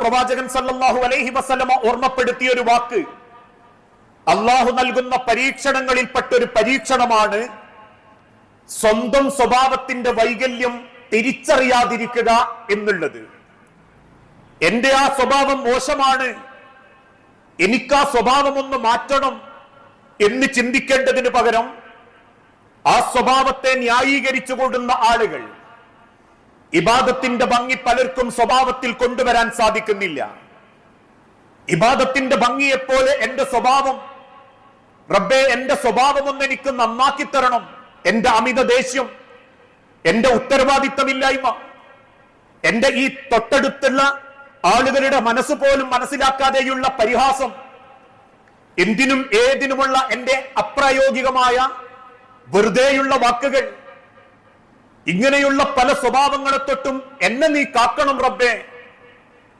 പ്രവാചകൻ സല്ലല്ലാഹു അലൈഹി വസല്ലമ ഓർമ്മപ്പെടുത്തിയ ഒരു വാക്ക്. അള്ളാഹു നൽകുന്ന പരീക്ഷണങ്ങളിൽപ്പെട്ട ഒരു പരീക്ഷണമാണ് സ്വന്തം സ്വഭാവത്തിന്റെ വൈകല്യം തിരിച്ചറിയാതിരിക്കുക എന്നുള്ളത്. എന്റെ ആ സ്വഭാവം മോശമാണ്. എനിക്ക് ആ സ്വഭാവം ഒന്ന് മാറ്റണം എന്ന് ചിന്തിക്കേണ്ടതിന് പകരം ആ സ്വഭാവത്തെ ന്യായീകരിച്ചു കൊടുന്ന ആളുകൾ ഇബാദത്തിന്റെ ഭംഗി പലർക്കും സ്വഭാവത്തിൽ കൊണ്ടുവരാൻ സാധിക്കുന്നില്ല. ഇബാദത്തിന്റെ ഭംഗിയെപ്പോലെ എന്റെ സ്വഭാവം റബ്ബെ എന്റെ സ്വഭാവം ഒന്ന് എനിക്ക് നന്നാക്കി തരണം എന്റെ അമിത ദേഷ്യം എന്റെ ഉത്തരവാദിത്തമില്ലായ്മ എന്റെ ഈ തൊട്ടടുത്തുള്ള ആളുകളുടെ മനസ്സ് പോലും മനസ്സിലാക്കാതെയുള്ള പരിഹാസം എന്തിനും ഏതിനുമുള്ള എന്റെ അപ്രായോഗികമായ വെറുതെയുള്ള വാക്കുകൾ ഇങ്ങനെയുള്ള പല സ്വഭാവങ്ങളെ തൊട്ടും എന്നെ നീ കാക്കണം റബ്ബേ.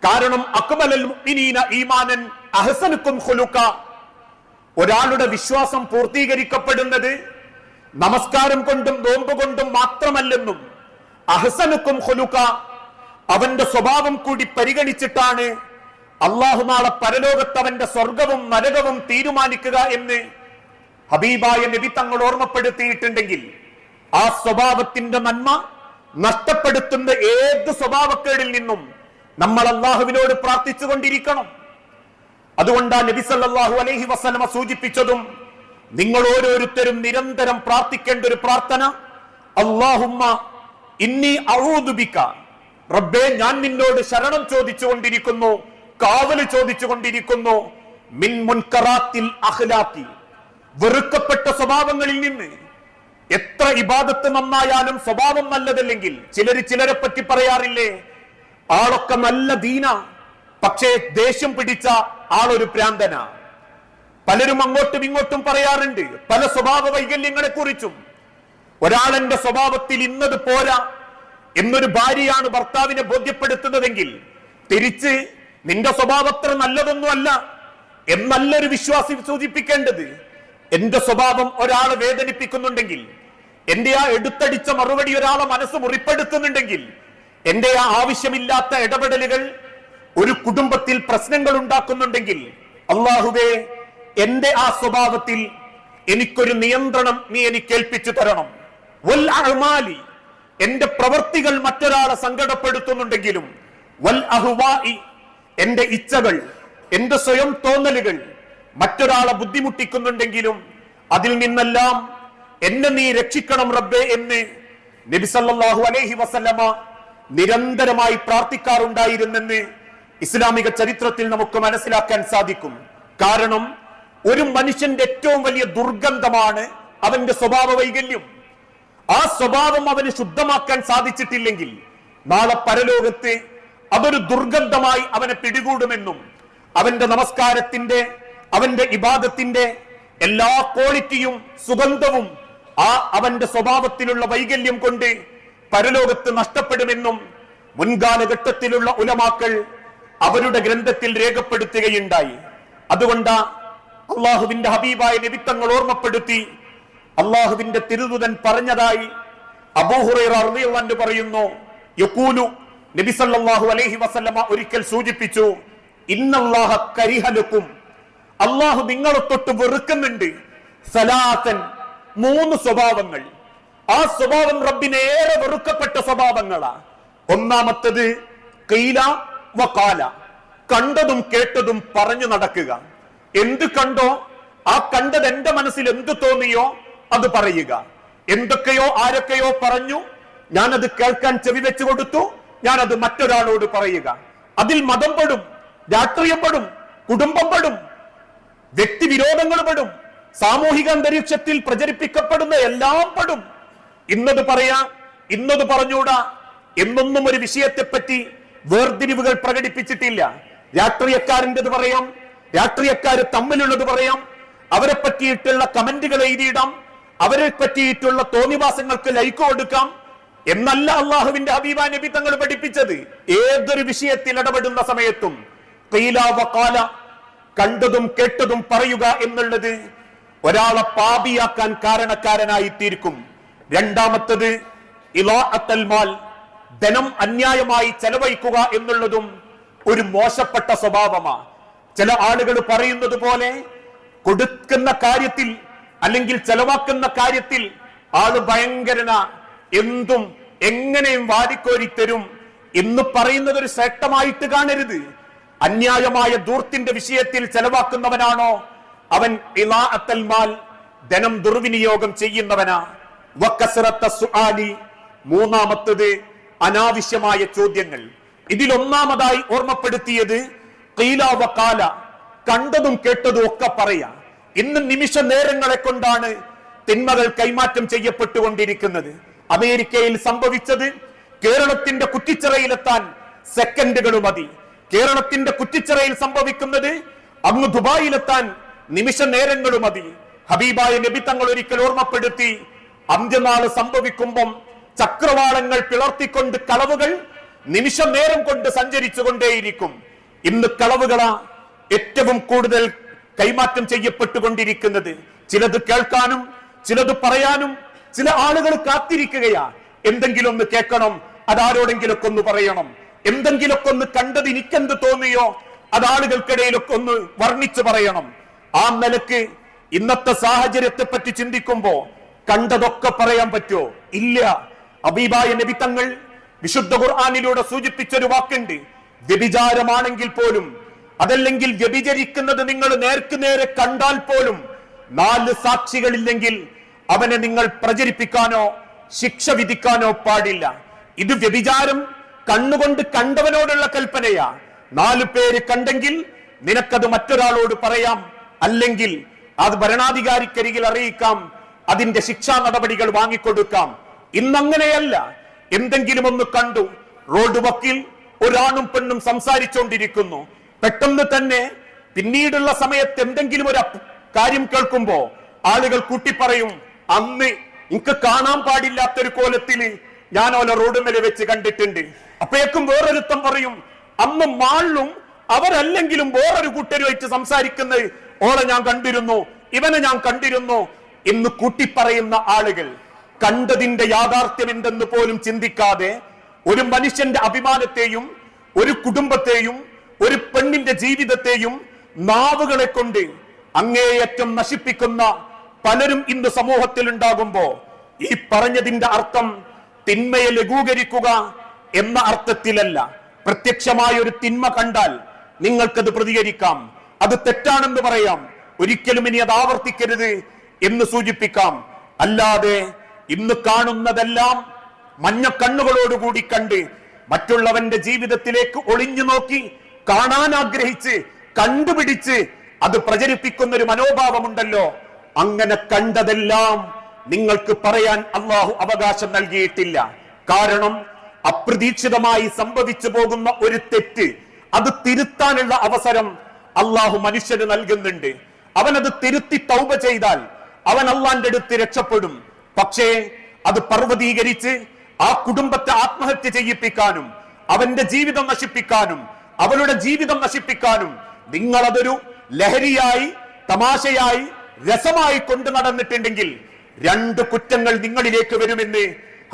കാരണം അക്മലൽ ഈമാനൻ ഒരാളുടെ വിശ്വാസം പൂർത്തീകരിക്കപ്പെടുന്നത് നമസ്കാരം കൊണ്ടും നോമ്പ് കൊണ്ടും മാത്രമല്ലെന്നും അഹസനുക്കും ഹുലുക്ക അവന്റെ സ്വഭാവം കൂടി പരിഗണിച്ചിട്ടാണ് അള്ളാഹു നാളെ പരലോകത്ത് അവന്റെ സ്വർഗവും നരകവും തീരുമാനിക്കുക എന്ന് ഹബീബായ നബി തങ്ങൾ ഓർമ്മപ്പെടുത്തിയിട്ടുണ്ടെങ്കിൽ ആ സ്വഭാവത്തിന്റെ നന്മ നഷ്ടപ്പെടുത്തുന്ന ഏത് സ്വഭാവക്കേടിൽ നിന്നും നമ്മൾ അള്ളാഹുവിനോട് പ്രാർത്ഥിച്ചുകൊണ്ടിരിക്കണം. അതുകൊണ്ടാ നബി സല്ലല്ലാഹു അലൈഹി വസല്ലമ സൂചിപ്പിച്ചതും നിങ്ങൾ ഓരോരുത്തരും നിരന്തരം പ്രാർത്ഥിക്കേണ്ട ഒരു പ്രാർത്ഥന അള്ളാഹുമ്മ ഇന്നി ഔദുബിക റബ്ബേ ഞാൻ നിന്നോട് ശരണം ചോദിച്ചു കൊണ്ടിരിക്കുന്നു കാവൽ ചോദിച്ചുകൊണ്ടിരിക്കുന്നു. മിൻ മുൻകറാത്തിൽ അഖ്ലാഖി വെറുക്കപ്പെട്ട സ്വഭാവങ്ങളിൽ നിന്ന്. എത്ര ഇബാദത്ത് നന്നായാലും സ്വഭാവം നല്ലതല്ലെങ്കിൽ ചിലര് ചിലരെ പറ്റി പറയാറില്ലേ? ആളൊക്കെ നല്ല ദീന പക്ഷേ ദേഷ്യം പിടിച്ച ആളൊരു പ്രാന്തന. പലരും അങ്ങോട്ടും ഇങ്ങോട്ടും പറയാറുണ്ട് പല സ്വഭാവ വൈകല്യങ്ങളെ കുറിച്ചും. ഒരാളെന്റെ സ്വഭാവത്തിൽ ഇന്നത് പോരാ എന്നൊരു ഭാര്യയാണ് ഭർത്താവിനെ ബോധ്യപ്പെടുത്തുന്നതെങ്കിൽ തിരിച്ച് നിന്റെ സ്വഭാവത്ര നല്ലതൊന്നുമല്ല എന്നല്ലൊരു വിശ്വാസി സൂചിപ്പിക്കേണ്ടത്. എന്റെ സ്വഭാവം ഒരാളെ വേദനിപ്പിക്കുന്നുണ്ടെങ്കിൽ എന്റെ ആ എടുത്തടിച്ച മറുപടി ഒരാളെ മനസ്സ് മുറിപ്പെടുത്തുന്നുണ്ടെങ്കിൽ എന്റെ ആ ആവശ്യമില്ലാത്ത ഇടപെടലുകൾ ഒരു കുടുംബത്തിൽ പ്രശ്നങ്ങൾ ഉണ്ടാക്കുന്നുണ്ടെങ്കിൽ അള്ളാഹുവേ എന്റെ ആ സ്വഭാവത്തിൽ എനിക്കൊരു നിയന്ത്രണം നീ എനിക്ക് ഏൽപ്പിച്ചു തരണം. വൽ അഹ്മാലി എന്റെ പ്രവൃത്തികൾ മറ്റൊരാളെ സങ്കടപ്പെടുത്തുന്നുണ്ടെങ്കിലും വൽ അഹ്വാഇ എന്റെ ഇച്ഛകൾ എന്റെ സ്വയം തോന്നലുകൾ മറ്റൊരാളെ ബുദ്ധിമുട്ടിക്കുന്നുണ്ടെങ്കിലും അതിൽ നിന്നെല്ലാം എന്നെ നീ രക്ഷിക്കണം റബ്ബേ എന്ന് നബിസല്ലാഹു അലൈഹി വസല്ലമ നിരന്തരമായി പ്രാർത്ഥിക്കാറുണ്ടായിരുന്നെന്ന് ഇസ്ലാമിക ചരിത്രത്തിൽ നമുക്ക് മനസ്സിലാക്കാൻ സാധിക്കും. കാരണം ഒരു മനുഷ്യന്റെ ഏറ്റവും വലിയ ദുർഗന്ധമാണ് അവന്റെ സ്വഭാവ വൈകല്യം. ആ സ്വഭാവം അവന് ശുദ്ധമാക്കാൻ സാധിച്ചിട്ടില്ലെങ്കിൽ നാളെ പരലോകത്ത് അതൊരു ദുർഗന്ധമായി അവനെ പിടികൂടുമെന്നും അവന്റെ നമസ്കാരത്തിന്റെ അവന്റെ ഇബാദത്തിന്റെ എല്ലാ ക്വാളിറ്റിയും സുഗന്ധവും ആ അവന്റെ സ്വഭാവത്തിലുള്ള വൈകല്യം കൊണ്ട് പരലോകത്ത് നഷ്ടപ്പെടുമെന്നും മുൻകാലഘട്ടത്തിലുള്ള ഉലമാക്കൾ അവരുടെ ഗ്രന്ഥത്തിൽ രേഖപ്പെടുത്തുകയുണ്ടായി. അതുകൊണ്ട് അള്ളാഹുവിന്റെ ഹബീബായ നിമിത്തങ്ങൾ ഓർമ്മപ്പെടുത്തി അള്ളാഹുവിന്റെ തിരുതുതൻ പറഞ്ഞതായി അബൂഹുറു പറയുന്നു യക്കൂലു നബി സല്ലല്ലാഹു അലൈഹി വസല്ലമ ഒരിക്കൽ സൂചിപ്പിച്ചു ഇന്നല്ലാഹ കരിഹലുക്കും അള്ളാഹു നിങ്ങളെ തൊട്ട് വെറുക്കുന്നുണ്ട്. സലാത്തൻ മൂന്ന് സ്വഭാവങ്ങൾ. ആ സ്വഭാവം റബ്ബിനേറെ വെറുക്കപ്പെട്ട സ്വഭാവങ്ങളാ. ഒന്നാമത്തത് കൈല വകാല കണ്ടതും കേട്ടതും പറഞ്ഞു നടക്കുക. എന്ത് കണ്ടോ ആ കണ്ടത് എന്റെ മനസ്സിൽ എന്ത് തോന്നിയോ അത് പറയുക. എന്തൊക്കെയോ ആരൊക്കെയോ പറഞ്ഞു. ഞാനത് കേൾക്കാൻ ചെവി വെച്ചു കൊടുത്തു. ഞാനത് മറ്റൊരാളോട് പറയുക. അതിൽ മതം പെടും രാഷ്ട്രീയം പെടും കുടുംബം പെടും വ്യക്തിവിരോധങ്ങൾ പെടും സാമൂഹിക അന്തരീക്ഷത്തിൽ പ്രചരിപ്പിക്കപ്പെടുന്ന എല്ലാം പെടും. ഇന്നത് പറയാ ഇന്നത് പറഞ്ഞൂടാ എന്നൊന്നും ഒരു വിഷയത്തെപ്പറ്റി വേർതിരിവുകൾ പ്രകടിപ്പിച്ചിട്ടില്ല. രാഷ്ട്രീയക്കാരന്റെത് പറയാം രാഷ്ട്രീയക്കാര് തമ്മിലുള്ളത് പറയാം. അവരെ പറ്റിയിട്ടുള്ള കമന്റുകൾ എഴുതിയിടാം അവരെ പറ്റിയിട്ടുള്ള തോന്നിവാസങ്ങൾക്ക് ലൈക്ക് കൊടുക്കാം. എന്നല്ല അള്ളാഹുവിന്റെ ഹബീബ നബി തങ്ങൾ പഠിപ്പിച്ചത്. ഏതൊരു വിഷയത്തിൽ ഇടപെടുന്ന സമയത്തും കണ്ടതും കേട്ടതും പറയുക എന്നുള്ളത് ഒരാളെ പാപിയാക്കാൻ കാരണക്കാരനായി തീർക്കും രണ്ടാമത്തത് ഇലോ മാൽ ധനം അന്യായമായി ചെലവഴിക്കുക എന്നുള്ളതും ഒരു മോശപ്പെട്ട സ്വഭാവമാ. ചില ആളുകൾ പറയുന്നത് പോലെ കൊടുക്കുന്ന കാര്യത്തിൽ അല്ലെങ്കിൽ ചെലവാക്കുന്ന കാര്യത്തിൽ ആൾ ഭയങ്കരന. എന്തും എങ്ങനെയും വാരിക്കോരി തരും എന്ന് പറയുന്നത് ഒരു ശക്തമായിട്ട് കാണരുത്. അന്യായമായ ദൂർത്തിന്റെ വിഷയത്തിൽ ചെലവാക്കുന്നവനാണോ? അവൻ മാൽ ധനം ദുർവിനിയോഗം ചെയ്യുന്നവനാ. സുആലി. മൂന്നാമത്തത് അനാവശ്യമായ ചോദ്യങ്ങൾ. ഇതിൽ ഒന്നാമതായി ഓർമ്മപ്പെടുത്തിയത് കണ്ടതും കേട്ടതും ഒക്കെ പറയാ. ഇന്ന് നിമിഷ നേരങ്ങളെ കൊണ്ടാണ് തിന്മകൾ കൈമാറ്റം ചെയ്യപ്പെട്ടുകൊണ്ടിരിക്കുന്നത്. അമേരിക്കയിൽ സംഭവിച്ചത് കേരളത്തിന്റെ കുറ്റിച്ചിറയിലെത്താൻ സെക്കൻഡുകൾ മതി. കേരളത്തിന്റെ കുറ്റിച്ചിറയിൽ സംഭവിക്കുന്നത് അങ്ങ് ദുബായിലെത്താൻ നിമിഷ നേരങ്ങൾ മതി. ഹബീബായ നബി തങ്ങൾ ഒരിക്കൽ ഓർമ്മപ്പെടുത്തി അന്ത്യനാൾ സംഭവിക്കുമ്പം ചക്രവാളങ്ങൾ പിളർത്തിക്കൊണ്ട് കളവുകൾ നിമിഷ നേരം കൊണ്ട് സഞ്ചരിച്ചു കൊണ്ടേയിരിക്കും ഇന്ന് കളവുകളാ ഏറ്റവും കൂടുതൽ കൈമാറ്റം ചെയ്യപ്പെട്ടുകൊണ്ടിരിക്കുന്നത്. ചിലത് കേൾക്കാനും ചിലത് പറയാനും ചില ആളുകൾ കാത്തിരിക്കുകയാ. എന്തെങ്കിലും ഒന്ന് കേൾക്കണം അതാരോടെങ്കിലൊക്കെ ഒന്ന് പറയണം. എന്തെങ്കിലുമൊക്കെ ഒന്ന് കണ്ടത് എനിക്കെന്ത് തോന്നിയോ അത് ആളുകൾക്കിടയിലൊക്കെ ഒന്ന് വർണിച്ചു പറയണം. ആ നിലയ്ക്ക് ഇന്നത്തെ സാഹചര്യത്തെ പറ്റി ചിന്തിക്കുമ്പോ കണ്ടതൊക്കെ പറയാൻ പറ്റുമോ? ഇല്ല. അബീബായ നബി തങ്ങൾ വിശുദ്ധ ഖുർആാനിലൂടെ സൂചിപ്പിച്ചൊരു വാക്കുണ്ട്. വ്യഭിചാരമാണെങ്കിൽ പോലും അതല്ലെങ്കിൽ വ്യഭിചരിക്കുന്നത് നിങ്ങൾ നേർക്ക് നേരെ കണ്ടാൽ പോലും നാല് സാക്ഷികളില്ലെങ്കിൽ അവനെ നിങ്ങൾ പ്രചരിപ്പിക്കാനോ ശിക്ഷ വിധിക്കാനോ പാടില്ല. ഇത് വ്യഭിചാരം കണ്ണുകൊണ്ട് കണ്ടവനോടുള്ള കൽപ്പനയാ. നാലു പേര് കണ്ടെങ്കിൽ നിനക്കത് മറ്റൊരാളോട് പറയാം. അല്ലെങ്കിൽ അത് ഭരണാധികാരിക്കരികിൽ അറിയിക്കാം. അതിന്റെ ശിക്ഷാ നടപടികൾ വാങ്ങിക്കൊടുക്കാം. ഇന്നങ്ങനെയല്ല. എന്തെങ്കിലും ഒന്ന് കണ്ടു. റോഡ് വക്കിൽ ഒരാണും പെണ്ണും സംസാരിച്ചുകൊണ്ടിരിക്കുന്നു പെട്ടെന്ന് തന്നെ പിന്നീടുള്ള സമയത്ത് എന്തെങ്കിലും ഒരു കാര്യം കേൾക്കുമ്പോ ആളുകൾ കൂട്ടിപ്പറയും അന്ന് എനിക്ക് കാണാൻ പാടില്ലാത്തൊരു കോലത്തിൽ ഞാൻ ഓല റോഡുമേലെ വെച്ച് കണ്ടിട്ടുണ്ട്. അപ്പോഴേക്കും വേറൊരുത്തം പറയും അന്ന് മാളിലും അവരല്ലെങ്കിലും വേറൊരു കൂട്ടരുമായിട്ട് സംസാരിക്കുന്നത് ഓളെ ഞാൻ കണ്ടിരുന്നു ഇവനെ ഞാൻ കണ്ടിരുന്നു എന്ന് കൂട്ടിപ്പറയുന്ന ആളുകൾ. കണ്ടതിന്റെ യാഥാർത്ഥ്യം എന്തെന്ന് പോലും ചിന്തിക്കാതെ ഒരു മനുഷ്യന്റെ അഭിമാനത്തെയും ഒരു കുടുംബത്തെയും ഒരു പെണ്ണിന്റെ ജീവിതത്തെയും നാവുകളെ കൊണ്ട് അങ്ങേയറ്റം നശിപ്പിക്കുന്ന പലരും ഇന്ന് സമൂഹത്തിൽ ഉണ്ടാകുമ്പോ ഈ പറഞ്ഞതിന്റെ അർത്ഥം തിന്മയെ ലഘൂകരിക്കുക എന്ന അർത്ഥത്തിലല്ല. പ്രത്യക്ഷമായ ഒരു തിന്മ കണ്ടാൽ നിങ്ങൾക്കത് പ്രതികരിക്കാം. അത് തെറ്റാണെന്ന് പറയാം. ഒരിക്കലും ഇനി അത് ആവർത്തിക്കരുത് എന്ന് സൂചിപ്പിക്കാം. അല്ലാതെ ഇന്ന് കാണുന്നതെല്ലാം മഞ്ഞ കണ്ണുകളോടുകൂടി കണ്ട് മറ്റുള്ളവന്റെ ജീവിതത്തിലേക്ക് ഒളിഞ്ഞു നോക്കി കാണാൻ ആഗ്രഹിച്ച് കണ്ടുപിടിച്ച് അത് പ്രചരിപ്പിക്കുന്ന ഒരു മനോഭാവമുണ്ടല്ലോ. അങ്ങനെ കണ്ടതെല്ലാം നിങ്ങൾക്ക് പറയാൻ അള്ളാഹു അവകാശം നൽകിയിട്ടില്ല. കാരണം അപ്രതീക്ഷിതമായി സംഭവിച്ചു പോകുന്ന ഒരു തെറ്റ് അത് തിരുത്താനുള്ള അവസരം അള്ളാഹു മനുഷ്യന് നൽകുന്നുണ്ട്. അവനത് തിരുത്തി തൗബ ചെയ്താൽ അവൻ അള്ളാന്റെ അടുത്ത് രക്ഷപ്പെടും. പക്ഷേ അത് പർവതീകരിച്ച് ആ കുടുംബത്തെ ആത്മഹത്യ ചെയ്യിപ്പിക്കാനും അവന്റെ ജീവിതം നശിപ്പിക്കാനും അവളുടെ ജീവിതം നശിപ്പിക്കാനും നിങ്ങളതൊരു ലഹരിയായി തമാശയായി രസമായി കൊണ്ടു നടന്നിട്ടുണ്ടെങ്കിൽ രണ്ട് കുറ്റങ്ങൾ നിങ്ങളിലേക്ക് വരുമെന്ന്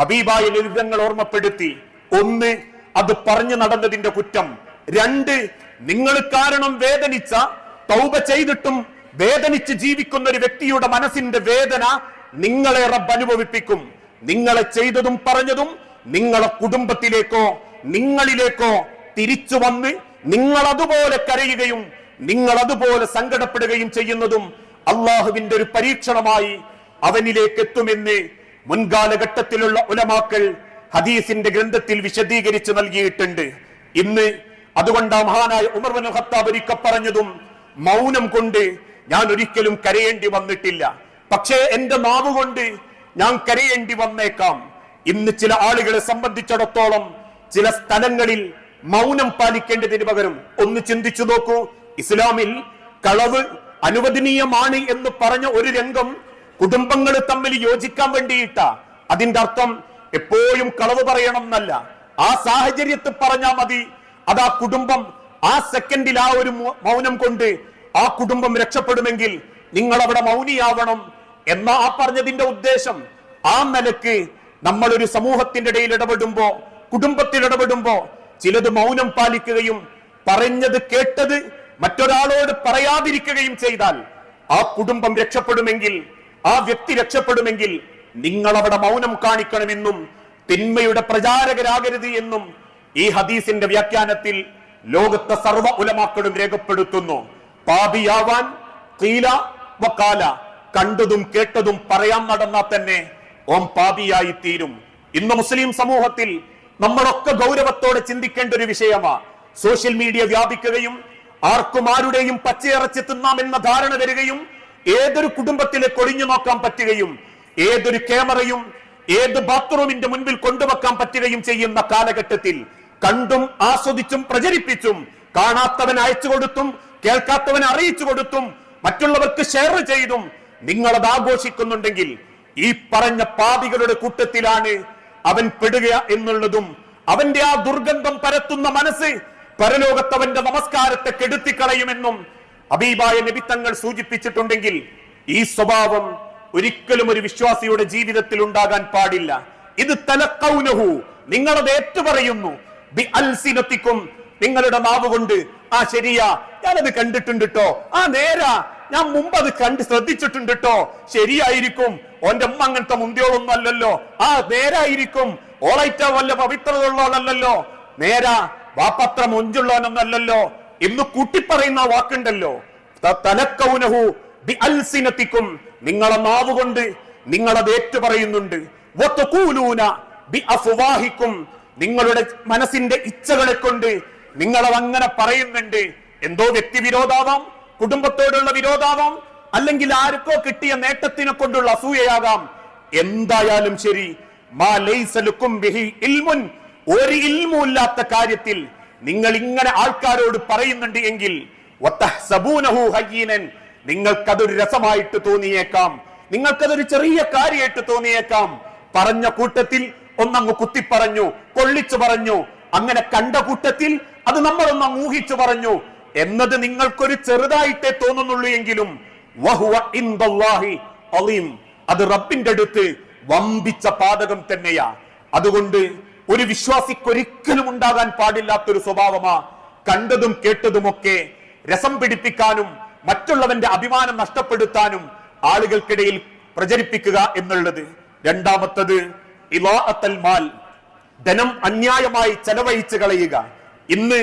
ഹബീബായ ലളിതങ്ങൾ ഓർമ്മപ്പെടുത്തി. ഒന്ന് അത് പറഞ്ഞു നടന്നതിന്റെ കുറ്റം. രണ്ട് നിങ്ങൾ കാരണം വേദനിച്ച തൗബ ചെയ്തിട്ടും വേദനിച്ച് ജീവിക്കുന്ന ഒരു വ്യക്തിയുടെ മനസ്സിന്റെ വേദന നിങ്ങളെ റബ്ബ് അനുഭവിപ്പിക്കും. നിങ്ങളെ ചെയ്തതും പറഞ്ഞതും നിങ്ങളെ കുടുംബത്തിലേക്കോ നിങ്ങളിലേക്കോ തിരിച്ചു വന്ന് നിങ്ങൾ അതുപോലെ കരയുകയും നിങ്ങൾ അതുപോലെ സങ്കടപ്പെടുകയും ചെയ്യുന്നതും അള്ളാഹുവിന്റെ ഒരു പരീക്ഷണമായി അവനിലേക്ക് എത്തുമെന്ന് മുൻകാലഘട്ടത്തിലുള്ള ഉലമാക്കൾ ഹദീസിന്റെ ഗ്രന്ഥത്തിൽ വിശദീകരിച്ച് നൽകിയിട്ടുണ്ട്. ഇന്ന് അതുകൊണ്ട് ആ മഹാനായ ഉമർ ബിൻ ഖത്താബ് ഒരിക്കൽ പറഞ്ഞതും മൗനം കൊണ്ട് ഞാൻ ഒരിക്കലും കരയേണ്ടി വന്നിട്ടില്ല. പക്ഷേ എന്റെ നാവ് കൊണ്ട് ഞാൻ കരയേണ്ടി വന്നേക്കാം. ഇന്ന് ചില ആളുകളെ സംബന്ധിച്ചിടത്തോളം ചില സ്ഥലങ്ങളിൽ മൗനം പാലിക്കേണ്ടതിന് പകരം ഒന്ന് ചിന്തിച്ചു നോക്കൂ. ഇസ്ലാമിൽ കളവ് അനുവദനീയമാണ് എന്ന് പറഞ്ഞ ഒരു രംഗം കുടുംബങ്ങൾ തമ്മിൽ യോജിക്കാൻ വേണ്ടിയിട്ടാ അതിന്റെ അർത്ഥം എപ്പോഴും കളവ് പറയണം എന്നല്ല ആ സാഹചര്യത്തിൽ പറഞ്ഞാൽ മതി. അത് ആ കുടുംബം. ആ സെക്കൻഡിൽ ആ ഒരു മൗനം കൊണ്ട് ആ കുടുംബം രക്ഷപ്പെടുമെങ്കിൽ നിങ്ങൾ അവിടെ മൗനിയാവണം എന്ന ആ പറഞ്ഞതിന്റെ ഉദ്ദേശം. ആ നിലയ്ക്ക് നമ്മൾ ഒരു സമൂഹത്തിന്റെ ഇടയിൽ ഇടപെടുമ്പോ കുടുംബത്തിൽ ഇടപെടുമ്പോ ചിലത് മൗനം പാലിക്കുകയും പറഞ്ഞത് കേട്ടത് മറ്റൊരാളോട് പറയാതിരിക്കുകയും ചെയ്താൽ ആ കുടുംബം രക്ഷപ്പെടുമെങ്കിൽ ആ വ്യക്തി രക്ഷപ്പെടുമെങ്കിൽ നിങ്ങൾ അവിടെ മൗനം കാണിക്കണമെന്നും തിന്മയുടെ പ്രചാരകരാകരുത് എന്നും ഈ ഹദീസിന്റെ വ്യാഖ്യാനത്തിൽ ലോകത്തെ സർവ ഉലമാക്കളും രേഖപ്പെടുത്തുന്നു. പാപിയാവാൻ കീല വക്കാല കണ്ടതും കേട്ടതും പറയാൻ നടന്നാൽ തന്നെ ഓം പാപിയായി തീരും ഇന്ന് മുസ്ലിം സമൂഹത്തിൽ നമ്മളൊക്കെ ഗൗരവത്തോടെ ചിന്തിക്കേണ്ട ഒരു വിഷയമാ. സോഷ്യൽ മീഡിയ വ്യാപിക്കുകയും ആർക്കും ആരുടെയും പച്ചയിറച്ചി തിന്നാമെന്ന ധാരണ വരികയും ഏതൊരു കുടുംബത്തിലെ കൊളിഞ്ഞു നോക്കാൻ പറ്റുകയും ഏതൊരു ക്യാമറയും ഏത് ബാത്റൂമിന്റെ മുൻപിൽ കൊണ്ടുവെക്കാൻ പറ്റുകയും ചെയ്യുന്ന കാലഘട്ടത്തിൽ കണ്ടും ആസ്വദിച്ചും പ്രചരിപ്പിച്ചും കാണാത്തവൻ അയച്ചു കൊടുത്തും കേൾക്കാത്തവൻ അറിയിച്ചു കൊടുത്തും മറ്റുള്ളവർക്ക് ഷെയർ ചെയ്തും നിങ്ങളത് ആഘോഷിക്കുന്നുണ്ടെങ്കിൽ ഈ പറഞ്ഞ പാപികളുടെ കൂട്ടത്തിലാണ് അവൻ പെടുക എന്നുള്ളതും അവന്റെ ആ ദുർഗന്ധം പരത്തുന്ന മനസ്സ് പരലോകത്തവന്റെ നമസ്കാരത്തെ കെടുത്തിക്കളയുമെന്നും അബീബായ നിബിത്തങ്ങൾ സൂചിപ്പിച്ചിട്ടുണ്ടെങ്കിൽ ഈ സ്വഭാവം ഒരിക്കലും ഒരു വിശ്വാസിയുടെ ജീവിതത്തിൽ ഉണ്ടാകാൻ പാടില്ല. ഇത് തലക്കൗനഹു നിങ്ങളത് ഏറ്റുപറയുന്നു. ബി അൽസിനത്തിക്കും നിങ്ങളുടെ നാവ് കൊണ്ട് ആ ശരിയാ ഞാനത് കണ്ടിട്ടുണ്ട് കേട്ടോ ആ നേരാ ഞാൻ മുമ്പ് അത് കണ്ട് ശ്രദ്ധിച്ചിട്ടുണ്ട് കേട്ടോ ശരിയായിരിക്കും. ഓന്റെ അമ്മ അങ്ങനത്തെ മുന്തിയോളൊന്നും അല്ലല്ലോ. ആ നേരായിരിക്കും. ഓളൈറ്റ വല്ല പവിത്രതയുള്ളവളല്ലല്ലോ നേരാ വാപ്പത്ര മൊഞ്ചുള്ളവനൊന്നല്ലല്ലോ എന്ന് കൂട്ടിപ്പറയുന്ന വാക്കുണ്ടല്ലോ. അൽസിനത്തിക്കും നിങ്ങളെ നാവുകൊണ്ട് നിങ്ങളത് ഏറ്റുപറയുന്നുണ്ട് അഫ്വാഹിക്കും നിങ്ങളുടെ മനസ്സിന്റെ ഇച്ഛകളെ കൊണ്ട് നിങ്ങളത് അങ്ങനെ പറയുന്നുണ്ട്. എന്തോ വ്യക്തി വിരോധാവാം കുടുംബത്തോടുള്ള വിരോധാവാം അല്ലെങ്കിൽ ആർക്കോ കിട്ടിയ നേട്ടത്തിനെ കൊണ്ടുള്ള അസൂയയാകാം. എന്തായാലും ശരി മാ ലൈസലുക്കും ബിഹി ഇൽമുൻ ഒരു ഇൽമുമില്ലാത്ത കാര്യത്തിൽ നിങ്ങൾ ഇങ്ങനെ ആൾക്കാരോട് പറയുന്നുണ്ട് എങ്കിൽ നിങ്ങൾക്കതൊരു രസമായിട്ട് തോന്നിയേക്കാം. നിങ്ങൾക്കതൊരു ചെറിയ കാര്യമായിട്ട് തോന്നിയേക്കാം. പറഞ്ഞ കൂട്ടത്തിൽ ഒന്നങ്ങ് കുത്തി പറഞ്ഞു കൊള്ളിച്ചു പറഞ്ഞു. അങ്ങനെ കണ്ട കൂട്ടത്തിൽ അത് നമ്മളൊന്ന് ഊഹിച്ചു പറഞ്ഞു. എന്നത് നിങ്ങൾക്കൊരു ചെറുതായിട്ടേ തോന്നുന്നുള്ളൂ എങ്കിലും അത് റബ്ബിന്റെ അടുത്ത് വമ്പിച്ച പാതകം തന്നെയാ. അതുകൊണ്ട് ഒരു വിശ്വാസിക്കൊരിക്കലും ഉണ്ടാകാൻ പാടില്ലാത്തൊരു സ്വഭാവമാ കണ്ടതും കേട്ടതുമൊക്കെ രസം പിടിപ്പിക്കാനും മറ്റുള്ളവന്റെ അഭിമാനം നഷ്ടപ്പെടുത്താനും ആളുകൾക്കിടയിൽ പ്രചരിപ്പിക്കുക എന്നുള്ളത്. രണ്ടാമത്തത് മാൽ. ധനം അന്യായമായി ചെലവഴിച്ചു കളയുക. ഇന്ന്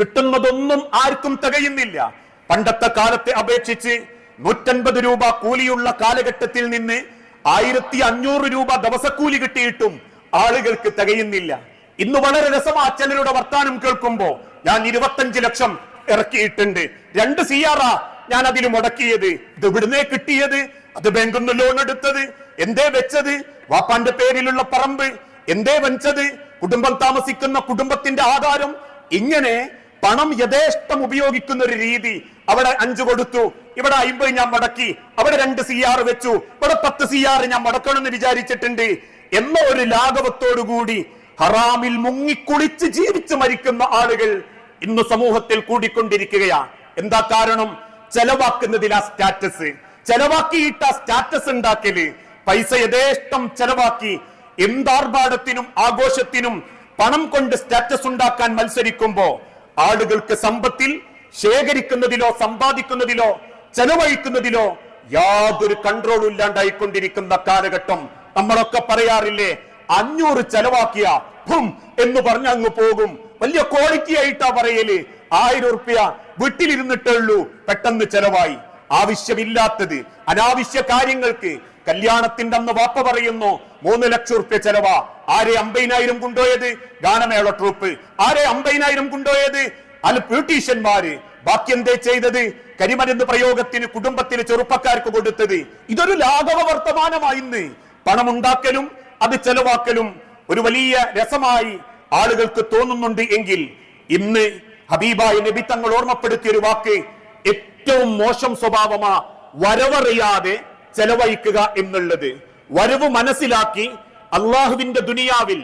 കിട്ടുന്നതൊന്നും ആർക്കും തികയുന്നില്ല. പണ്ടത്തെ കാലത്തെ അപേക്ഷിച്ച് നൂറ്റൻപത് രൂപ കൂലിയുള്ള കാലഘട്ടത്തിൽ നിന്ന് ആയിരത്തി അഞ്ഞൂറ് രൂപ ദിവസക്കൂലി കിട്ടിയിട്ടും ആളുകൾക്ക് തികയുന്നില്ല. ഇന്ന് വളരെ രസമാ അച്ഛനോട് വർത്താനം കേൾക്കുമ്പോ ഞാൻ ഇരുപത്തഞ്ച് ലക്ഷം ഇറക്കിയിട്ടുണ്ട്. രണ്ട് സി ആറാ ഞാൻ അതിന് മുടക്കിയത്. ഇത് ഇവിടുന്നേ കിട്ടിയത്? അത് ബാങ്കിൽ നിന്ന് ലോൺ എടുത്തത്. എന്തേ വെച്ചത്? വാപ്പാന്റെ പേരിലുള്ള പറമ്പ്. എന്തേ വെച്ചത് കുടുംബം താമസിക്കുന്ന കുടുംബത്തിന്റെ ആധാരം. ഇങ്ങനെ പണം യഥേഷ്ടം ഉപയോഗിക്കുന്ന ഒരു രീതി അവിടെ അഞ്ചു കൊടുത്തു. ഇവിടെ അയിമ്പത് ഞാൻ മടക്കി. അവിടെ രണ്ട് സി ആർ വെച്ചു. ഇവിടെ പത്ത് സി ആർ ഞാൻ മടക്കണമെന്ന് വിചാരിച്ചിട്ടുണ്ട്. എന്ന ഒരു ലാഘവത്തോടുകൂടി ഹറാമിൽ മുങ്ങിക്കുളിച്ച് ജീവിച്ച് മരിക്കുന്ന ആളുകൾ ഇന്ന് സമൂഹത്തിൽ കൂടിക്കൊണ്ടിരിക്കുകയാണ്. എന്താ കാരണം? ചെലവാക്കുന്നതിൽ ആ സ്റ്റാറ്റസ്. ചെലവാക്കിയിട്ട് ആ സ്റ്റാറ്റസ് ഉണ്ടാക്കൽ. പൈസ യഥേഷ്ടം ചെലവാക്കി എന്താർഭാടത്തിനും ആഘോഷത്തിനും പണം കൊണ്ട് സ്റ്റാറ്റസ് ഉണ്ടാക്കാൻ മത്സരിക്കുമ്പോ ആളുകൾക്ക് സമ്പത്തിൽ ശേഖരിക്കുന്നതിലോ സമ്പാദിക്കുന്നതിലോ ചെലവഴിക്കുന്നതിലോ യാതൊരു കൺട്രോളും ഇല്ലാണ്ടായിക്കൊണ്ടിരിക്കുന്ന കാലഘട്ടം നമ്മളൊക്കെ പറയാറില്ലേ അഞ്ഞൂറ് ചെലവാക്കിയ ഭും എന്ന് പറഞ്ഞ അങ്ങ് പോകും. വലിയ ക്വാളിറ്റി ആയിട്ടാ പറയൽ. ആയിരം ഉറുപ്പ്യ വീട്ടിലിരുന്നിട്ടേ ഉള്ളൂ പെട്ടെന്ന് ചെലവായി. ആവശ്യമില്ലാത്തത് അനാവശ്യ കാര്യങ്ങൾക്ക്. കല്യാണത്തിന്റെ അന്ന് വാപ്പ പറയുന്നു മൂന്ന് ലക്ഷം ഉറുപ്പ്യ ചെലവാ. ആരെ അമ്പതിനായിരം കൊണ്ടുപോയത്? ഗാനമേള ട്രൂപ്പ് ആരെ അമ്പതിനായിരം കൊണ്ടുപോയത്? അല്ല ബ്യൂട്ടീഷ്യന്മാര്. ബാക്കി എന്തേ ചെയ്തത്? കരിമരുന്ന് പ്രയോഗത്തിന് കുടുംബത്തിന് ചെറുപ്പക്കാർക്ക് കൊടുത്തത്. ഇതൊരു ലാഘവ വർത്തമാനമായി ഇന്ന്. പണമുണ്ടാക്കലും അത് ചെലവാക്കലും ഒരു വലിയ രസമായി ആളുകൾക്ക് തോന്നുന്നുണ്ട് എങ്കിൽ ഇന്ന് ഹബീബായ നബി തങ്ങൾ ഓർമ്മപ്പെടുത്തിയ ഒരു വാക്ക് ഏറ്റവും മോശം സ്വഭാവമാ വരവറിയാതെ ചെലവഴിക്കുക എന്നുള്ളത്. വരവ് മനസ്സിലാക്കി അള്ളാഹുവിന്റെ ദുനിയാവിൽ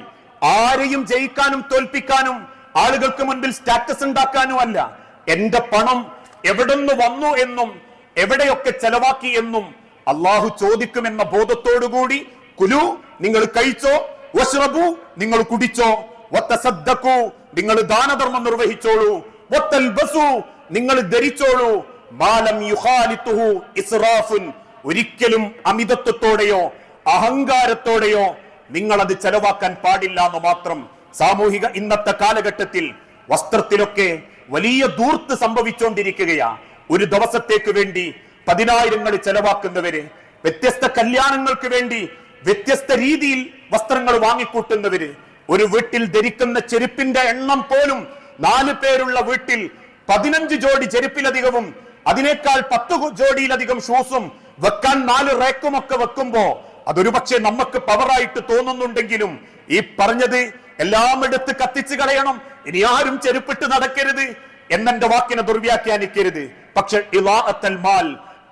ആരെയും ജയിക്കാനും തോൽപ്പിക്കാനും ആളുകൾക്ക് മുൻപിൽ സ്റ്റാറ്റസ് ഉണ്ടാക്കാനും അല്ല. എന്റെ പണം എവിടുന്ന് വന്നു എന്നും എവിടെയൊക്കെ ചെലവാക്കി എന്നും അള്ളാഹു ചോദിക്കുമെന്ന ബോധത്തോടുകൂടി കുലു നിങ്ങൾ കഴിച്ചോ? വശ്രബു നിങ്ങൾ കുടിച്ചോ? വത്തസദ്ദഖു നിങ്ങൾ ദാനധർമ്മം നിർവഹിച്ചോളൂ. വത്തൽബസു നിങ്ങൾ ധരിച്ചോളൂ. മാലം യുഹാലിത്തുഹു ഇസ്റാഫുൻ ഒരിക്കലും അമിതത്വത്തോടെയോ അഹങ്കാരത്തോടെയോ നിങ്ങൾ അത് ചെലവാക്കാൻ പാടില്ല എന്ന് മാത്രം സാമൂഹിക ഇന്നത്തെ കാലഘട്ടത്തിൽ വസ്ത്രത്തിലൊക്കെ വലിയ ദൂർത്ത് സംഭവിച്ചുകൊണ്ടിരിക്കുകയാ ഒരു ദിവസത്തേക്ക് വേണ്ടി പതിനായിരങ്ങൾ ചെലവാക്കുന്നവര് വ്യത്യസ്ത കല്യാണങ്ങൾക്ക് വേണ്ടി വ്യത്യസ്ത രീതിയിൽ വസ്ത്രങ്ങൾ വാങ്ങിക്കൂട്ടുന്നവര് ഒരു വീട്ടിൽ ധരിക്കുന്ന ചെരുപ്പിന്റെ എണ്ണം പോലും നാല് പേരുള്ള വീട്ടിൽ പതിനഞ്ച് ജോഡി ചെരുപ്പിലധികവും അതിനേക്കാൾ പത്ത് ജോഡിയിലധികം ഷൂസും വെക്കാൻ നാല് റേക്കും ഒക്കെ വെക്കുമ്പോ അതൊരു പക്ഷെ നമുക്ക് പവറായിട്ട് തോന്നുന്നുണ്ടെങ്കിലും ഈ പറഞ്ഞത് എല്ലാം എടുത്ത് കത്തിച്ചു കളയണം ഇനി ആരും ചെരുപ്പിട്ട് നടക്കരുത് എന്നെ വാക്കിനെ ദുർവ്യാഖ്യാനിക്കരുത്. പക്ഷെ ഇലാഅത്തൽ മാൽ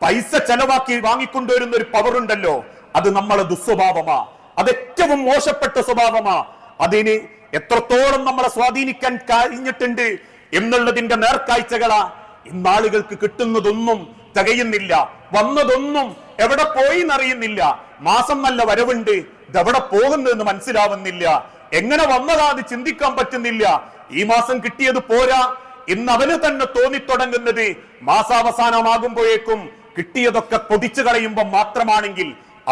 പൈസ ചെലവാക്കി വാങ്ങിക്കൊണ്ടുവരുന്ന ഒരു പവർ ഉണ്ടല്ലോ അത് നമ്മളെ ദുസ്വഭാവമാ. അത് ഏറ്റവും മോശപ്പെട്ട സ്വഭാവമാ. അതിന് എത്രത്തോളം നമ്മളെ സ്വാധീനിക്കാൻ കഴിഞ്ഞിട്ടുണ്ട് എന്നുള്ളതിന്റെ നേർക്കാഴ്ചകളാ. ഇന്നാളുകൾക്ക് കിട്ടുന്നതൊന്നും തികയുന്നില്ല വന്നതൊന്നും എവിടെ പോയി എന്നറിയുന്നില്ല മാസം നല്ല വരവുണ്ട് ഇതെവിടെ പോകുന്നതെന്ന് മനസ്സിലാവുന്നില്ല. എങ്ങനെ വന്നതാ അത് ചിന്തിക്കാൻ പറ്റുന്നില്ല. ഈ മാസം കിട്ടിയത് പോരാ. ഇന്ന് അവന് തന്നെ തോന്നിത്തുടങ്ങുന്നത് മാസാവസാനമാകുമ്പോഴേക്കും കിട്ടിയതൊക്കെ പൊതിച്ചു കളയുമ്പോൾ മാത്രമാണെങ്കിൽ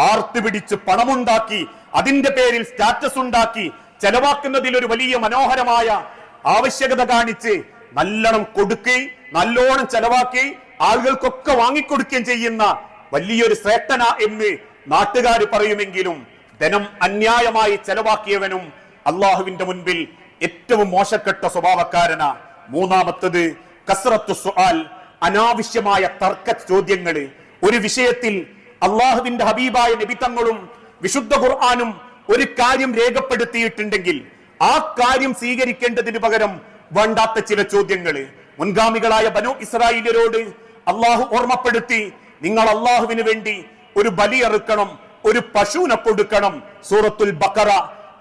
ആർത്തി പിടിച്ച് പണമുണ്ടാക്കി അതിന്റെ പേരിൽ സ്റ്റാറ്റസ് ഉണ്ടാക്കി ചെലവാക്കുന്നതിൽ ഒരു വലിയ മനോഹരമായ ആവശ്യകത കാണിച്ച് നല്ലോണം കൊടുക്കുകയും നല്ലോണം ചെലവാക്കി ആളുകൾക്കൊക്കെ വാങ്ങിക്കൊടുക്കുകയും ചെയ്യുന്ന വലിയൊരു ശ്രേഷ്ഠന എന്ന് നാട്ടുകാർ പറയുമെങ്കിലും ധനം അന്യായമായി ചെലവാക്കിയവനും അള്ളാഹുവിന്റെ മുൻപിൽ ഏറ്റവും മോശക്കെട്ട സ്വഭാവക്കാരന. മൂന്നാമത്തത് കസ്രത്തു സുആൽ. അനാവശ്യമായ തർക്ക ചോദ്യങ്ങൾ. ഒരു വിഷയത്തിൽ അള്ളാഹുവിന്റെ ഹബീബായ നബിത്തങ്ങളും വിശുദ്ധ ഖുർആാനും ഒരു കാര്യം രേഖപ്പെടുത്തിയിട്ടുണ്ടെങ്കിൽ ആ കാര്യം സ്വീകരിക്കേണ്ടതിന് പകരം വേണ്ടാത്ത ചില ചോദ്യങ്ങൾ. മുൻഗാമികളായ ബനു ഇസ്രായേലിയരോട് അള്ളാഹു ഓർമ്മപ്പെടുത്തി നിങ്ങൾ അള്ളാഹുവിന് വേണ്ടി ഒരു ബലി അറുക്കണം ഒരു പശുവിനെ കൊടുക്കണം. സൂറത്തുൽ ബക്കറ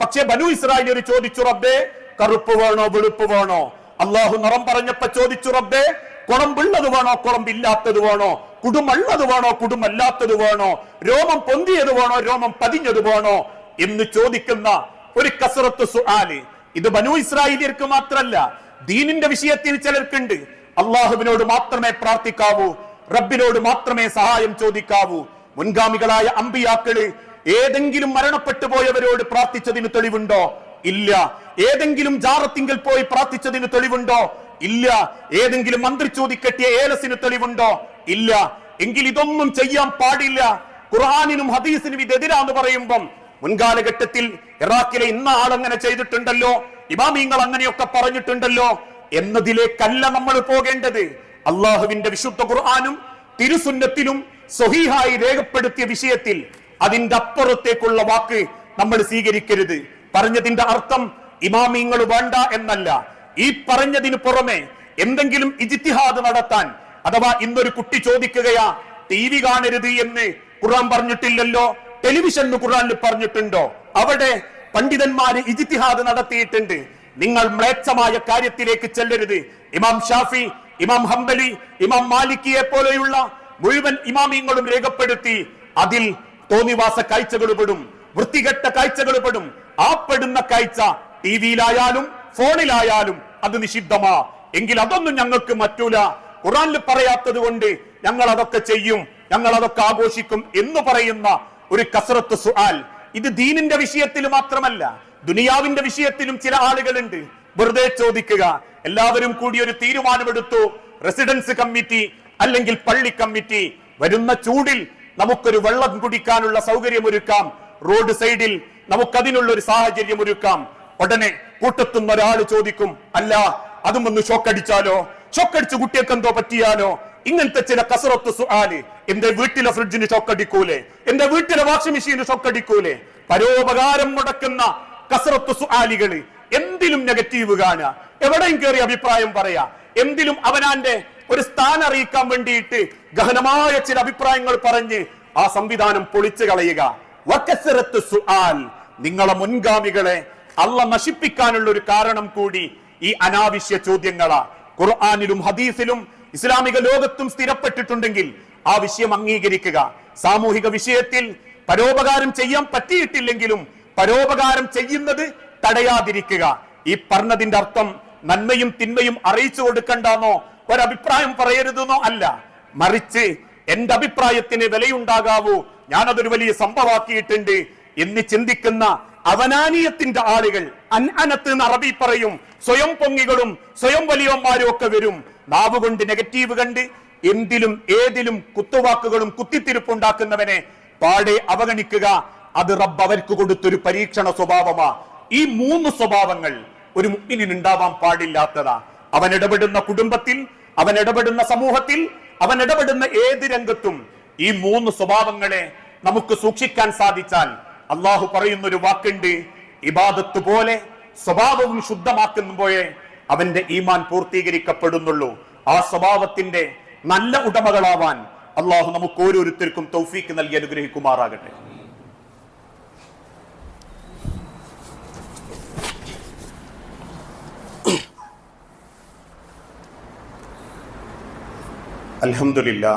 പക്ഷേ ബനു ഇസ്രായേലിയർ ചോദിച്ചു റബ്ബേ കറുപ്പ് വേണോ വെളുപ്പ് വേണോ? അള്ളാഹു നിറം പറഞ്ഞപ്പോ ചോദിച്ചു റബ്ബേ കുളമ്പുള്ളത് വേണോ കുളമ്പില്ലാത്തത് വേണോ? കുടുമുള്ളത് വേണോ കുടുമല്ലാത്തത് വേണോ? രോമം പൊന്തിയത് വേണോ രോമം പതിഞ്ഞത് വേണോ? എന്ന് ചോദിക്കുന്ന ഒരു കസറത്ത് സുഹാൽ ഇത് ബനു ഇസ്രായേലിയർക്ക് മാത്രല്ല ദീനിന്റെ വിഷയത്തിൽ ചിലർക്കുണ്ട്. അള്ളാഹുവിനോട് മാത്രമേ പ്രാർത്ഥിക്കാവൂ റബ്ബിനോട് മാത്രമേ സഹായം ചോദിക്കാവൂ. മുൻഗാമികളായ അമ്പിയാക്കൾ ഏതെങ്കിലും മരണപ്പെട്ടു പോയവരോട് പ്രാർത്ഥിച്ചതിന് തെളിവുണ്ടോ? ഇല്ല. ഏതെങ്കിലും ജാറത്തിങ്കിൽ പോയി പ്രാർത്ഥിച്ചതിന് തെളിവുണ്ടോ? ഇല്ല. ഏതെങ്കിലും മന്ത്രി ചോദിക്കെട്ടിയ ഏലസിന് തെളിവുണ്ടോ? ഇല്ല. എങ്കിൽ ഇതൊന്നും ചെയ്യാൻ പാടില്ല. ഖുർആാനിനും ഹദീസിനും ഇതെതിരാന്ന് പറയുമ്പം മുൻകാലഘട്ടത്തിൽ ഇറാഖിലെ ഇന്ന ആളങ്ങനെ ചെയ്തിട്ടുണ്ടല്ലോ. ഇമാമിങ്ങൾ അങ്ങനെയൊക്കെ പറഞ്ഞിട്ടുണ്ടല്ലോ. എന്നതിലേക്കല്ല നമ്മൾ പോകേണ്ടത്. അള്ളാഹുവിന്റെ വിശുദ്ധ ഖുർആാനും തിരുസുന്നത്തിലും സ്വഹീഹായി രേഖപ്പെടുത്തിയ വിഷയത്തിൽ അതിന്റെ അപ്പുറത്തേക്കുള്ള വാക്ക് നമ്മൾ സ്വീകരിക്കരുത്. പറഞ്ഞതിന്റെ അർത്ഥം ഇമാമിങ്ങൾ വേണ്ട എന്നല്ല. ഈ പറഞ്ഞതിന് പുറമെ എന്തെങ്കിലും ഇജിത്തിഹാദ് നടത്താൻ അഥവാ ഇന്നൊരു കുട്ടി ചോദിക്കുകയാ ടി വി കാണരുത് എന്ന് ഖുർആൻ പറഞ്ഞിട്ടില്ലല്ലോ ടെലിവിഷൻ ഖുർആനിൽ പറഞ്ഞിട്ടുണ്ടോ? അവിടെ പണ്ഡിതന്മാര് ഇജിത്തിഹാദ് നടത്തിയിട്ടുണ്ട്. നിങ്ങൾ മ്ലേച്ഛമായ കാര്യത്തിലേക്ക് ചെല്ലരുത്. ഇമാം ഷാഫി ഇമാം ഹംബലി ഇമാം മാലിക്കിയെ പോലെയുള്ള മുഴുവൻ ഇമാമിയങ്ങളും രേഖപ്പെടുത്തി അതിൽ തോന്നിവാസ കാഴ്ചകൾ പെടും വൃത്തികെട്ട കാഴ്ചകൾ പെടും. ആ പെടുന്ന കാഴ്ച ടി വിയിലായാലും ഫോണിലായാലും അത് നിഷിദ്ധമാ. എങ്കിൽ അതൊന്നും ഞങ്ങൾക്ക് മറ്റൂല. ഖുറാനിൽ പറയാത്തത് കൊണ്ട് ഞങ്ങൾ അതൊക്കെ ചെയ്യും. ഞങ്ങൾ അതൊക്കെ ആഘോഷിക്കും എന്ന് പറയുന്ന ഒരു കസറത്ത് സുആൽ. ഇത് ദീനിന്റെ വിഷയത്തിൽ മാത്രമല്ല ദുനിയാവിന്റെ വിഷയത്തിലും ചില ആളുകളുണ്ട്. വെറുതെ ചോദിക്കുക. എല്ലാവരും കൂടി ഒരു തീരുമാനമെടുത്തു. റെസിഡൻസ് കമ്മിറ്റി അല്ലെങ്കിൽ പള്ളി കമ്മിറ്റി. വരുന്ന ചൂടിൽ നമുക്കൊരു വെള്ളം കുടിക്കാനുള്ള സൗകര്യം ഒരുക്കാം റോഡ് സൈഡിൽ നമുക്കതിനുള്ള ഒരു സാഹചര്യം ഒരുക്കാം ഉടനെ കൂട്ടത്തുന്ന ഒരാൾ ചോദിക്കും അല്ല അതും ഒന്ന് ഷോക്കടിച്ചാലോ? ഷോക്കടിച്ച് കുട്ടിയൊക്കെ എന്തോ പറ്റിയാലോ? ഇങ്ങനത്തെ ചില കസറത്ത് എന്റെ വീട്ടിലെ ഫ്രിഡ്ജിന് ഷോക്കടിക്കൂലേ? എന്റെ വീട്ടിലെ വാഷിംഗ് മെഷീന് ഷോക്കടിക്കൂലേ? പരോപകാരം മുടക്കുന്ന കസറത്ത് സുഹാലികൾ എന്തിലും നെഗറ്റീവ് കാണുക. എവിടെയും കയറി അഭിപ്രായം പറയാ. എന്തിലും അവനാന്റെ ഒരു സ്ഥാനം അറിയിക്കാൻ വേണ്ടിയിട്ട് ഗഹനമായ ചില അഭിപ്രായങ്ങൾ പറഞ്ഞ് ആ സംവിധാനം പൊളിച്ചു കളയുക. സുആൽ നിങ്ങളെ മുൻഗാമികളെ അള്ള നശിപ്പിക്കാനുള്ള ഒരു കാരണം കൂടി ഈ അനാവശ്യ ചോദ്യങ്ങളാ. ഖുർആാനിലും ഹദീസിലും ഇസ്ലാമിക ലോകത്തും സ്ഥിരപ്പെട്ടിട്ടുണ്ടെങ്കിൽ ആ വിഷയം അംഗീകരിക്കുക. സാമൂഹിക വിഷയത്തിൽ പരോപകാരം ചെയ്യാൻ പറ്റിയിട്ടില്ലെങ്കിലും പരോപകാരം ചെയ്യുന്നത് തടയാതിരിക്കുക. ഈ പറഞ്ഞതിന്റെ അർത്ഥം നന്മയും തിന്മയും അറിയിച്ചു കൊടുക്കണ്ടെന്നോ ഒരഭിപ്രായം പറയരുതെന്നോ അല്ല. മറിച്ച് എന്റെ അഭിപ്രായത്തിന് വിലയുണ്ടാകാവൂ. ഞാനതൊരു വലിയ സംഭവമാക്കിയിട്ടുണ്ട് എന്ന് ചിന്തിക്കുന്ന അവനാനീയത്തിന്റെ ആളുകൾ അൻഅനത്ത് എന്ന് അറബി പറയും. സ്വയം പൊങ്ങികളും സ്വയം വലിയവന്മാരും ഒക്കെ വരും. നാവ് കൊണ്ട് നെഗറ്റീവ് കണ്ട് എന്തിലും ഏതിലും കുത്തുവാക്കുകളും കുത്തിത്തിരിപ്പുണ്ടാക്കുന്നവനെ പാടെ അവഗണിക്കുക. അത് റബ്ബ് അവർക്ക് കൊടുത്തൊരു പരീക്ഷണ സ്വഭാവമാ. ഈ മൂന്ന് സ്വഭാവങ്ങൾ ഒരു മുഗ്മിനിന് ഉണ്ടാവാൻ പാടില്ലാത്തതാ. അവൻ ഇടപെടുന്ന കുടുംബത്തിൽ അവൻ ഇടപെടുന്ന സമൂഹത്തിൽ അവൻ ഇടപെടുന്ന ഏത് രംഗത്തും ഈ മൂന്ന് സ്വഭാവങ്ങളെ നമുക്ക് സൂക്ഷിക്കാൻ സാധിച്ചാൽ അള്ളാഹു പറയുന്ന ഒരു വാക്കുണ്ട് ഇബാദത്ത് പോലെ സ്വഭാവവും ശുദ്ധമാക്കുമ്പോഴേ അവന്റെ ഈമാൻ പൂർത്തീകരിക്കപ്പെടുന്നുള്ളൂ. ആ സ്വഭാവത്തിന്റെ നല്ല ഉടമകളാവാൻ അള്ളാഹു നമുക്ക് ഓരോരുത്തർക്കും തൗഫീക്ക് നൽകി അനുഗ്രഹിക്കുമാറാകട്ടെ. അൽഹംദുലില്ലാ